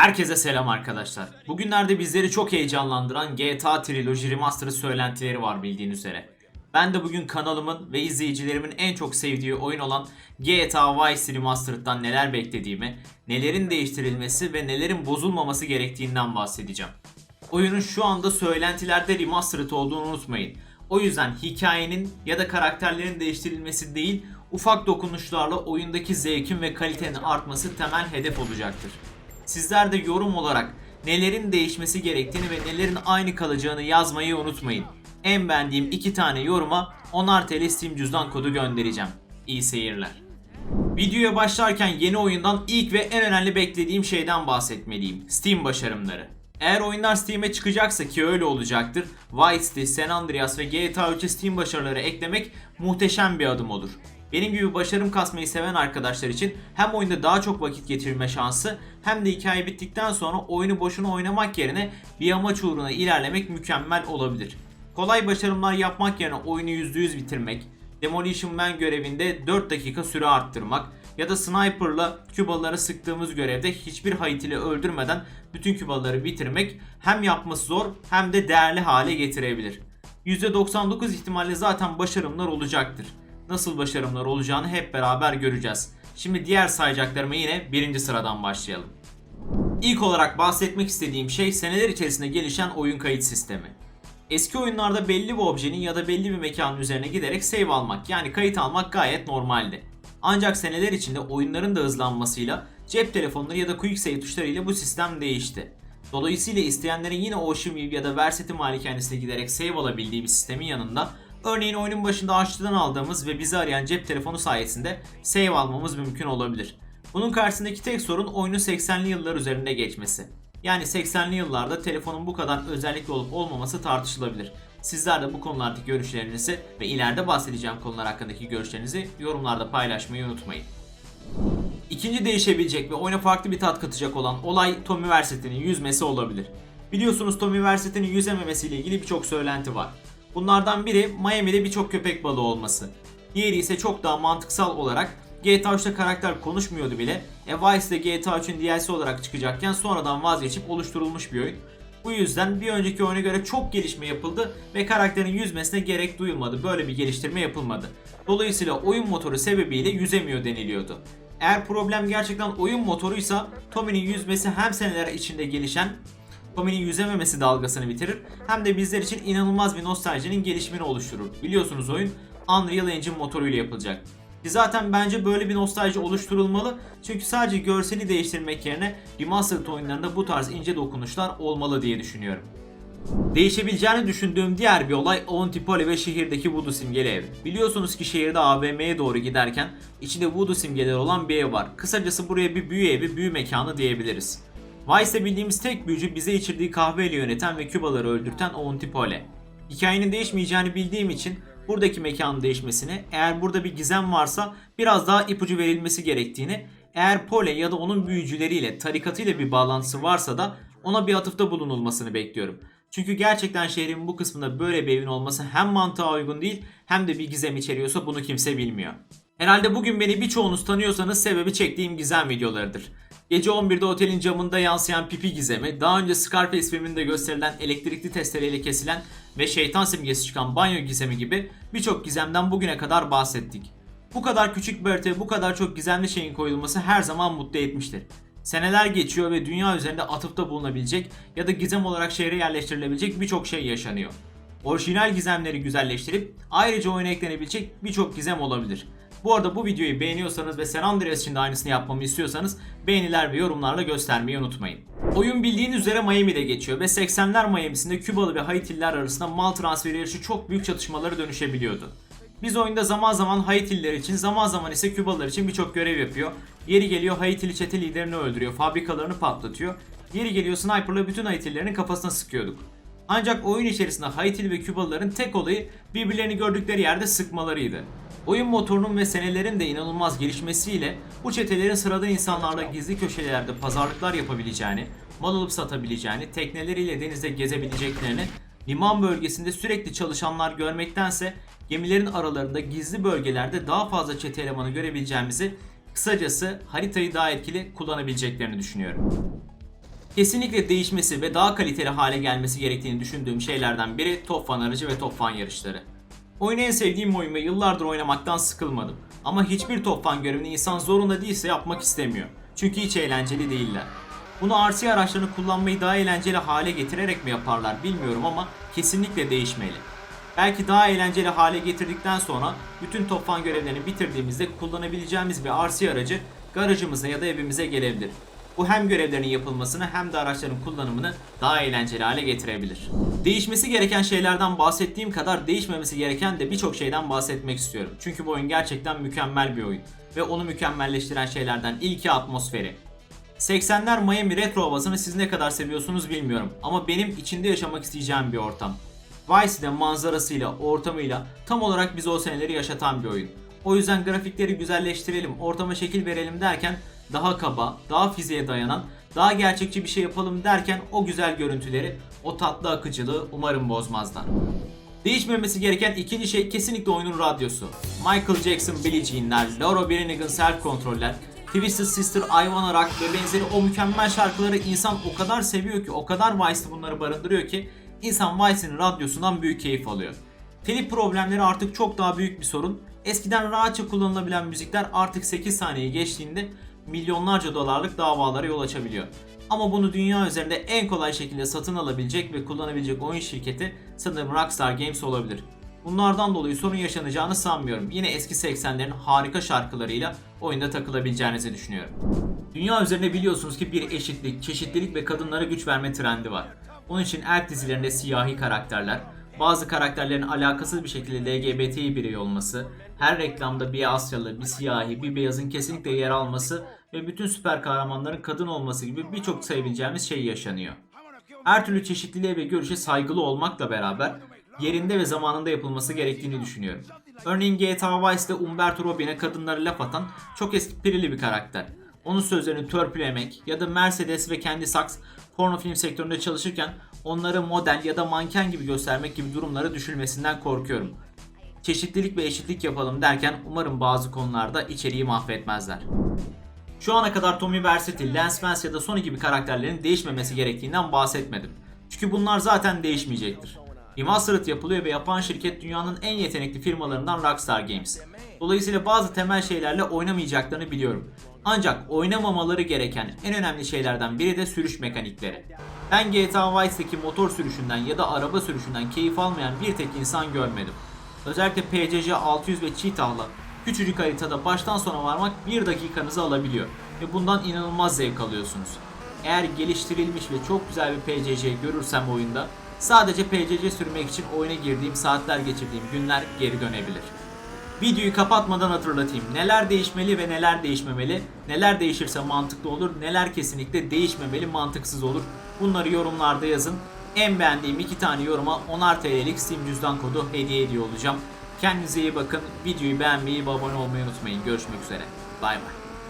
Herkese selam arkadaşlar. Bugünlerde bizleri çok heyecanlandıran GTA Trilogy Remastered söylentileri var bildiğin üzere. Ben de bugün kanalımın ve izleyicilerimin en çok sevdiği oyun olan GTA Vice Remastered'dan neler beklediğimi, nelerin değiştirilmesi ve nelerin bozulmaması gerektiğinden bahsedeceğim. Oyunun şu anda söylentilerde remastered olduğunu unutmayın. O yüzden hikayenin ya da karakterlerin değiştirilmesi değil, ufak dokunuşlarla oyundaki zevkin ve kalitenin artması temel hedef olacaktır. Sizler de yorum olarak nelerin değişmesi gerektiğini ve nelerin aynı kalacağını yazmayı unutmayın. En beğendiğim iki tane yoruma 10'ar TL Steam cüzdan kodu göndereceğim. İyi seyirler. Videoya başlarken yeni oyundan ilk ve en önemli beklediğim şeyden bahsetmeliyim. Steam başarımları. Eğer oyunlar Steam'e çıkacaksa ki öyle olacaktır, Vice City, San Andreas ve GTA 3'e Steam başarıları eklemek muhteşem bir adım olur. Benim gibi başarım kasmayı seven arkadaşlar için hem oyunda daha çok vakit geçirme şansı hem de hikaye bittikten sonra oyunu boşuna oynamak yerine bir amaç uğruna ilerlemek mükemmel olabilir. Kolay başarımlar yapmak yerine oyunu %100 bitirmek, Demolition Man görevinde 4 dakika süre arttırmak ya da Sniper'la Kübalıları sıktığımız görevde hiçbir Haitili öldürmeden bütün Kübalıları bitirmek hem yapması zor hem de değerli hale getirebilir. %99 ihtimalle zaten başarımlar olacaktır. Nasıl başarımlar olacağını hep beraber göreceğiz. Şimdi diğer sayacaklarıma yine birinci sıradan başlayalım. İlk olarak bahsetmek istediğim şey seneler içerisinde gelişen oyun kayıt sistemi. Eski oyunlarda belli bir objenin ya da belli bir mekanın üzerine giderek save almak yani kayıt almak gayet normaldi. Ancak seneler içinde oyunların da hızlanmasıyla cep telefonları ya da quick save tuşlarıyla bu sistem değişti. Dolayısıyla isteyenlerin yine Ocean View ya da Vercity malikanesine giderek save alabildiği bir sistemin yanında örneğin oyunun başında açtıdan aldığımız ve bizi arayan cep telefonu sayesinde save almamız mümkün olabilir. Bunun karşısındaki tek sorun oyunun 80'li yıllar üzerinde geçmesi. Yani 80'li yıllarda telefonun bu kadar özellikli olup olmaması tartışılabilir. Sizler de bu konulardaki görüşlerinizi ve ileride bahsedeceğim konular hakkındaki görüşlerinizi yorumlarda paylaşmayı unutmayın. İkinci değişebilecek ve oyuna farklı bir tat katacak olan olay Tommy Vercette'nin yüzmesi olabilir. Biliyorsunuz Tommy Vercette'nin yüzememesiyle ilgili birçok söylenti var. Bunlardan biri Miami'de birçok köpek balığı olması. Diğeri ise çok daha mantıksal olarak GTA 3'te karakter konuşmuyordu bile. E Vice'de GTA 3'ün DLC olarak çıkacakken sonradan vazgeçip oluşturulmuş bir oyun. Bu yüzden bir önceki oyuna göre çok gelişme yapıldı ve karakterin yüzmesine gerek duyulmadı. Böyle bir geliştirme yapılmadı. Dolayısıyla oyun motoru sebebiyle yüzemiyor deniliyordu. Eğer problem gerçekten oyun motoruysa Tommy'nin yüzmesi hem seneler içinde gelişen Tommy'nin yüzememesi dalgasını bitirir hem de bizler için inanılmaz bir nostaljinin gelişimini oluşturur. Biliyorsunuz oyun Unreal Engine motoruyla yapılacak. Zaten bence böyle bir nostalji oluşturulmalı. Çünkü sadece görseli değiştirmek yerine remastered oyunlarında bu tarz ince dokunuşlar olmalı diye düşünüyorum. Değişebileceğini düşündüğüm diğer bir olay Avantipoli ve şehirdeki Voodoo simgeli ev. Biliyorsunuz ki şehirde AVM'ye doğru giderken içinde Voodoo simgeleri olan bir ev var. Kısacası buraya bir büyü evi, büyü mekanı diyebiliriz. Vice'de bildiğimiz tek büyücü bize içirdiği kahveyle yöneten ve Kübaları öldürten Avantipoli. Hikayenin değişmeyeceğini bildiğim için buradaki mekanın değişmesini, eğer burada bir gizem varsa biraz daha ipucu verilmesi gerektiğini, eğer Pole ya da onun büyücüleriyle, tarikatıyla bir bağlantısı varsa da ona bir atıfta bulunulmasını bekliyorum. Çünkü gerçekten şehrin bu kısmında böyle bir evin olması hem mantığa uygun değil hem de bir gizem içeriyorsa bunu kimse bilmiyor. Herhalde bugün beni birçoğunuz tanıyorsanız sebebi çektiğim gizem videolarıdır. Gece 11'de otelin camında yansıyan pipi gizemi, daha önce Scarface filminde gösterilen elektrikli testereyle kesilen ve şeytan simgesi çıkan banyo gizemi gibi birçok gizemden bugüne kadar bahsettik. Bu kadar küçük bir haritaya bu kadar çok gizemli şeyin koyulması her zaman mutlu etmiştir. Seneler geçiyor ve dünya üzerinde atıfta bulunabilecek ya da gizem olarak şehre yerleştirilebilecek birçok şey yaşanıyor. Orijinal gizemleri güzelleştirip ayrıca oyuna eklenebilecek birçok gizem olabilir. Bu arada bu videoyu beğeniyorsanız ve San Andreas için de aynısını yapmamı istiyorsanız beğeniler ve yorumlarla göstermeyi unutmayın. Oyun bildiğin üzere Miami'de geçiyor ve 80'ler Miami'sinde Kübalı ve Haitililer arasında mal transferi yarışı çok büyük çatışmaları dönüşebiliyordu. Biz oyunda zaman zaman Haitililer için, zaman zaman ise Kübalılar için birçok görev yapıyor. Yeri geliyor Haitili çete liderini öldürüyor, fabrikalarını patlatıyor. Yeri geliyor sniperla bütün Haitililerin kafasına sıkıyorduk. Ancak oyun içerisinde Haitili ve Kübalıların tek olayı birbirlerini gördükleri yerde sıkmalarıydı. Oyun motorunun ve senelerin de inanılmaz gelişmesiyle bu çetelerin sıradan insanlarla gizli köşelerde pazarlıklar yapabileceğini, mal alıp satabileceğini, tekneleriyle denizde gezebileceklerini, liman bölgesinde sürekli çalışanlar görmektense gemilerin aralarında gizli bölgelerde daha fazla çete elemanı görebileceğimizi, kısacası haritayı daha etkili kullanabileceklerini düşünüyorum. Kesinlikle değişmesi ve daha kaliteli hale gelmesi gerektiğini düşündüğüm şeylerden biri top fan aracı ve top fan yarışları. Oyunu en sevdiğim oyun ve yıllardır oynamaktan sıkılmadım. Ama hiçbir top fan görevini insan zorunda değilse yapmak istemiyor. Çünkü hiç eğlenceli değiller. Bunu RC araçlarını kullanmayı daha eğlenceli hale getirerek mi yaparlar bilmiyorum ama kesinlikle değişmeli. Belki daha eğlenceli hale getirdikten sonra bütün top fan görevlerini bitirdiğimizde kullanabileceğimiz bir RC aracı garajımıza ya da evimize gelebilir. Bu hem görevlerin yapılmasını hem de araçların kullanımını daha eğlenceli hale getirebilir. Değişmesi gereken şeylerden bahsettiğim kadar değişmemesi gereken de birçok şeyden bahsetmek istiyorum. Çünkü bu oyun gerçekten mükemmel bir oyun ve onu mükemmelleştiren şeylerden ilki atmosferi. 80'ler Miami retro havasını siz ne kadar seviyorsunuz bilmiyorum ama benim içinde yaşamak isteyeceğim bir ortam. Vice'de manzarasıyla, ortamıyla tam olarak bize o seneleri yaşatan bir oyun. O yüzden grafikleri güzelleştirelim, ortama şekil verelim derken daha kaba, daha fiziğe dayanan, daha gerçekçi bir şey yapalım derken o güzel görüntüleri, o tatlı akıcılığı umarım bozmazlar. Değişmemesi gereken ikinci şey kesinlikle oyunun radyosu. Michael Jackson, Billie Jean'ler, Laura Branigan self kontroller, Twisted Sister, I Wanna ve benzeri o mükemmel şarkıları insan o kadar seviyor ki, o kadar Vice'de bunları barındırıyor ki insan Vice'in radyosundan büyük keyif alıyor. Telif problemleri artık çok daha büyük bir sorun. Eskiden rahatça kullanılabilen müzikler artık 8 saniyeyi geçtiğinde milyonlarca dolarlık davalara yol açabiliyor. Ama bunu dünya üzerinde en kolay şekilde satın alabilecek ve kullanabilecek oyun şirketi sanırım Rockstar Games olabilir. Bunlardan dolayı sorun yaşanacağını sanmıyorum. Yine eski 80'lerin harika şarkılarıyla oyunda takılabileceğinizi düşünüyorum. Dünya üzerinde biliyorsunuz ki bir eşitlik, çeşitlilik ve kadınlara güç verme trendi var. Bunun için erk dizilerinde siyahi karakterler, bazı karakterlerin alakasız bir şekilde LGBTİ birey olması, her reklamda bir Asyalı, bir siyahi, bir beyazın kesinlikle yer alması ve bütün süper kahramanların kadın olması gibi birçok sevineceğimiz şey yaşanıyor. Her türlü çeşitliliğe ve görüşe saygılı olmakla beraber yerinde ve zamanında yapılması gerektiğini düşünüyorum. Örneğin GTA Vice'de Umberto Robin'e kadınlara laf atan çok esprili bir karakter. Onun sözlerini törpülemek ya da Mercedes ve kendi Saks porno film sektöründe çalışırken onları model ya da manken gibi göstermek gibi durumlara düşülmesinden korkuyorum. Çeşitlilik ve eşitlik yapalım derken umarım bazı konularda içeriği mahvetmezler. Şu ana kadar Tommy Vercetti, Lance Vance ya da Sony gibi karakterlerin değişmemesi gerektiğinden bahsetmedim. Çünkü bunlar zaten değişmeyecektir. Remastered yapılıyor ve yapan şirket dünyanın en yetenekli firmalarından Rockstar Games. Dolayısıyla bazı temel şeylerle oynamayacaklarını biliyorum. Ancak oynamamaları gereken en önemli şeylerden biri de sürüş mekanikleri. Ben GTA Vice'deki motor sürüşünden ya da araba sürüşünden keyif almayan bir tek insan görmedim. Özellikle PCC 600 ve Cheetah'la küçücük haritada baştan sona varmak bir dakikanızı alabiliyor ve bundan inanılmaz zevk alıyorsunuz. Eğer geliştirilmiş ve çok güzel bir PCC görürsem oyunda sadece PCC sürmek için oyuna girdiğim saatler geçirdiğim günler geri dönebilir. Videoyu kapatmadan hatırlatayım. Neler değişmeli ve neler değişmemeli? Neler değişirse mantıklı olur, neler kesinlikle değişmemeli, mantıksız olur. Bunları yorumlarda yazın. En beğendiğim iki tane yoruma 10'ar TL'lik Steam cüzdan kodu hediye ediyor olacağım. Kendinize iyi bakın. Videoyu beğenmeyi ve abone olmayı unutmayın. Görüşmek üzere. Bay bay.